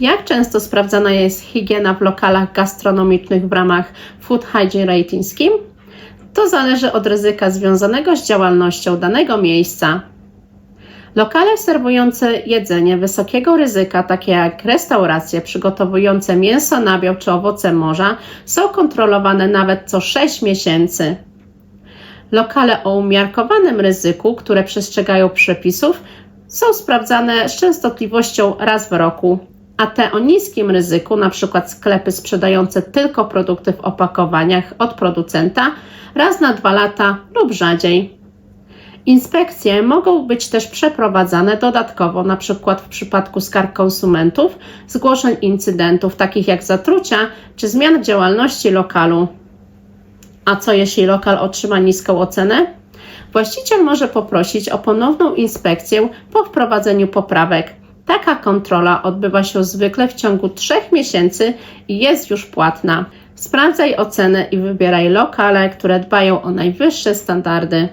Jak często sprawdzana jest higiena w lokalach gastronomicznych w ramach Food Hygiene Rating Scheme? To zależy od ryzyka związanego z działalnością danego miejsca. Lokale serwujące jedzenie wysokiego ryzyka, takie jak restauracje przygotowujące mięso, nabiał czy owoce morza, są kontrolowane nawet co 6 miesięcy. Lokale o umiarkowanym ryzyku, które przestrzegają przepisów, są sprawdzane z częstotliwością raz w roku, a te o niskim ryzyku, np. sklepy sprzedające tylko produkty w opakowaniach od producenta, raz na dwa lata lub rzadziej. Inspekcje mogą być też przeprowadzane dodatkowo, np. w przypadku skarg konsumentów, zgłoszeń incydentów takich jak zatrucia czy zmian w działalności lokalu. A co jeśli lokal otrzyma niską ocenę? Właściciel może poprosić o ponowną inspekcję po wprowadzeniu poprawek. Taka kontrola odbywa się zwykle w ciągu 3 miesięcy i jest już płatna. Sprawdzaj ocenę i wybieraj lokale, które dbają o najwyższe standardy.